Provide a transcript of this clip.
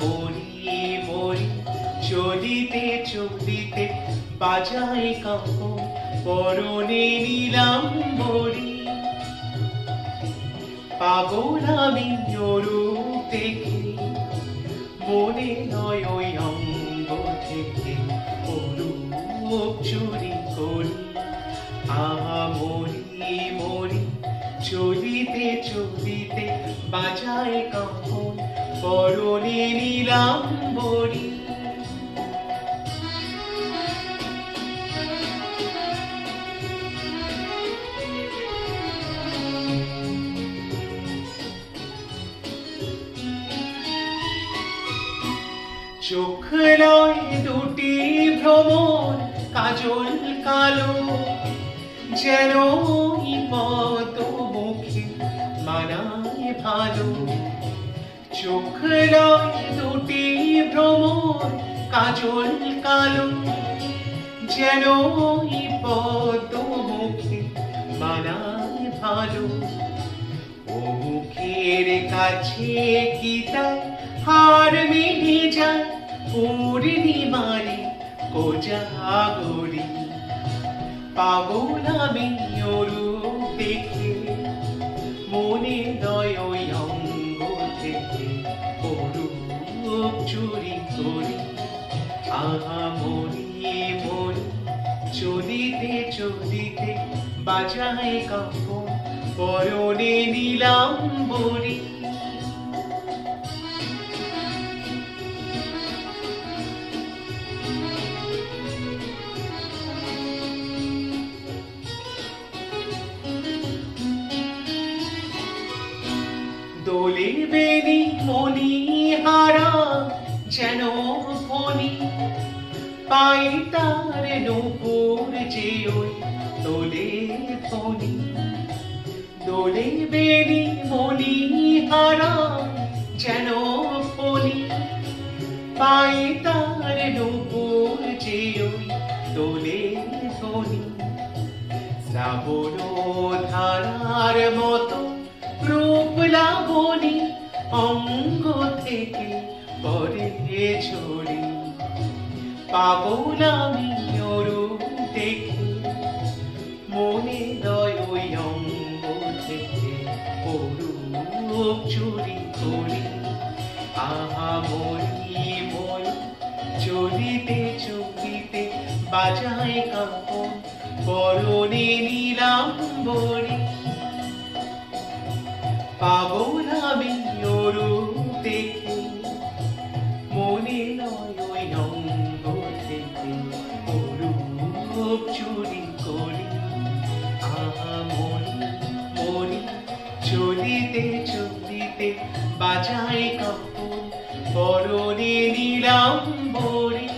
মরি মরি চলিতে চলিতে বাজায় কাপড় পরনে নিলাম পাগল আমি রূপ দেখে মনে নয় ওই অঙ্গ থেকে অরূপ চুরি করি। আহা, মরি মরি, চলিতে চলিতে বাজায় কাপড় পরনে নিলাম বড়ি। চোখ লয় দুটি ভ্রমণ কাজল কালো। যেন পদ মুখে মানায় ভালো। চোখ লয় দুটি ভ্রমণ, কাজল কালো, যেন পদ মুখে মানায় ভালো। ও মুখের কাছে কি তাই হার মিলে যায়, পূর্ণিমারি কোজাগরি। পাগল আমি রূপ দেখে করি। আহা মরি মরি চলিতে চলিতে বাজায় কাপ পরনে নিলাম বড়ি তার নূপুর যে ওই দোলে ফনি দোলে বেনি মনি হারা যেন ফনি পাই তার নূপুর যে ওই দোলে ফনি শ্রাবণ ধারার মতো রূপ লাবণী অঙ্গ থেকে পরে ঝরি পাগল আমি অরূপ চুরি করি। আহা মরি মরি চলিতে চলিতে বাজায় কাপড় পরনে নিলাম রূপ দেখে মনে নয় চুরি করি। আহা মনি মনি চলিতে চলিতে বাজায় কাপুর পরনে নিলাম বরে